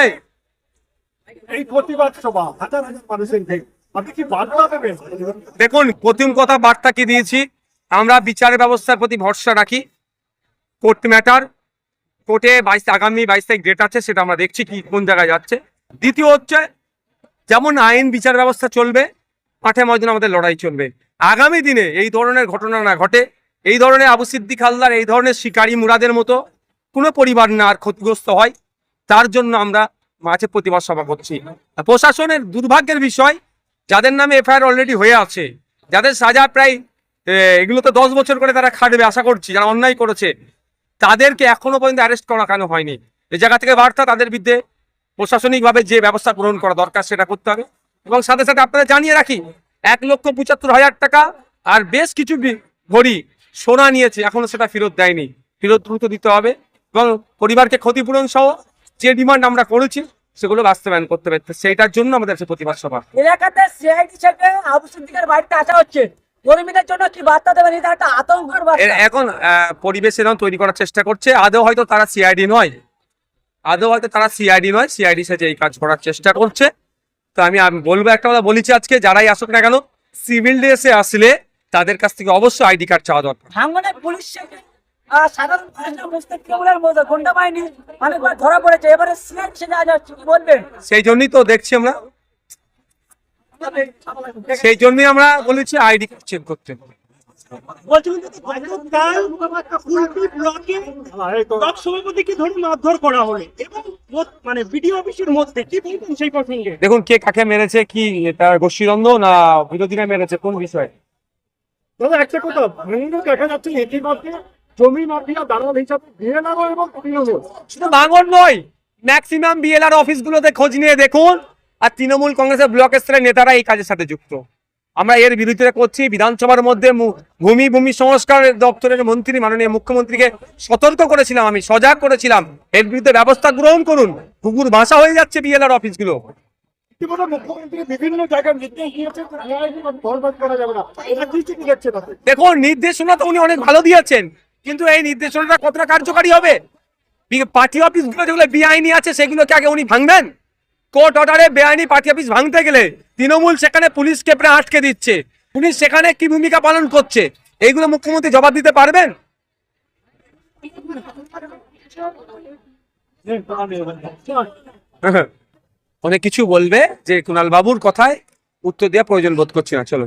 এই এই প্রতিবাদ সভা হাজার হাজার মানুষের আপনি কি বার্তা দেবেন? দেখুন প্রথম কথা বার্তা কি দিয়েছি? আমরা বিচার ব্যবস্থার প্রতি ভরসা রাখি। কোর্ট ম্যাটার কোর্টে বাইশ আগামী বাইশ তারিখ ডেট আছে সেটা আমরা দেখছি কি কোন জায়গায় যাচ্ছে। দ্বিতীয় হচ্ছে যেমন আইন বিচার ব্যবস্থা চলবে মাঠে ময়দানে আমাদের লড়াই চলবে। আগামী দিনে এই ধরনের ঘটনা না ঘটে এই ধরনের আবু সিদ্দিক হালদার এই ধরনের শিকারী মুরাদের মতো কোনো পরিবার না আর ক্ষতিগ্রস্ত হয়। তার জন্য আমরা মাঝে প্রতিবাদ সভা করছি। প্রশাসনের দুর্ভাগ্যের বিষয়, যাদের নামে এফআইআর অলরেডি হয়ে আছে, যাদের সাজা প্রায় এগুলো তো দশ বছর করে তারা খাটবে, আশা করছি, যারা অন্যায় করেছে, তাদেরকে এখনও পর্যন্ত অ্যারেস্ট করা কেন হয়নি? এই জায়গা থেকে বার্তা তাদের বিরুদ্ধে প্রশাসনিকভাবে যে ব্যবস্থা গ্রহণ করা দরকার সেটা করতে হবে। এবং সাথে সাথে আপনাদের জানিয়ে রাখি, এক লক্ষ পঁচাত্তর হাজার টাকা আর বেশ কিছু ভরি সোনা নিয়েছে, এখনও সেটা ফেরত দেয়নি। ফেরত দ্রুত দিতে হবে। এবং পরিবারকে ক্ষতিপূরণ সহ যে ডিমান্ড আমরা করেছি সেগুলো বাস্তবায়ন করতে তো সেইটার জন্য আমাদের প্রতিবাদ সভা। এলাকাতে সিআইডি হিসেবে আবু সিদ্দিকের বাড়িতে আসা হচ্ছে। কর্মীদের জন্য কি বার্তা দেবেন? এটা একটা আতঙ্কের বার্তা। এখন পরিবেশ এরকম তৈরি করার চেষ্টা করছে। আদৌ হয়তো তারা সিআইডি নয়। আদৌ হয়তো তারা সিআইডি নয়। সিআইডি সাথে এই কাজ করার চেষ্টা করছে। তো আমি বলব একটা কথা বলেছি আজকে যারাই আসুক না কেন সিভিল ড্রেসে আসলে তাদের কাছ থেকে অবশ্যই আইডি কার্ড চাওয়া দরকার। পুলিশ সাধারণ অনেকবার ধরা পড়েছে। এবারে আজ বলবেন? সেই জন্যই তো দেখছি আমরা। সেই জন্যই আমরা বলেছি আইডি কার্ড চেক করতে। মানে দেখুন কে কাকে মেরেছে কি তার গোষ্ঠীদ্বন্দ্ব না বিরোধীরা মেরেছে কোন বিষয়ে? দাদা একটা কথা দেখা যাচ্ছে জমি মাফিয়া দালাল হিসাবে বিএনআরও এবং তৃণমূল শুধু ভাঙন নয় ম্যাক্সিমাম বিএলআর অফিসগুলোতে খোঁজ নিয়ে দেখুন। আর তৃণমূল কংগ্রেসের ব্লক স্তরের নেতারা এই কাজের সাথে যুক্ত। আমরা এর বিরুদ্ধে করছি বিধানসভার মধ্যে ভূমি ভূমি সংস্কার দপ্তরের মন্ত্রী মাননীয় মুখ্যমন্ত্রীকে সতর্ক করেছিলাম আমি সজাগ করেছিলাম। এর বিরুদ্ধে ব্যবস্থা গ্রহণ করুন। কুকুর ভাষা হয়ে যাচ্ছে বিএলআর অফিসগুলো। দেখুন নির্দেশনা তো উনি অনেক ভালো দিয়েছেন। কিন্তু এই নির্দেশনাটা কতটা কার্যকারী হবে? পার্টি অফিসগুলো যেগুলো বেআইনি আছে, সেগুলোকে আগে উনি ভাঙবেন? কোর্ট অর্ডারে বেআইনি পার্টি অফিস ভাঙতে গেলে তৃণমূল সেখানে পুলিশকে প্রায় আটকে দিচ্ছে। পুলিশ সেখানে কি ভূমিকা পালন করছে? এইগুলো মুখ্যমন্ত্রী জবাব দিতে পারবেন? অনেক কিছু বলবে যে কুণাল বাবুর কথায় উত্তর দেওয়া প্রয়োজন বোধ করছি না চলো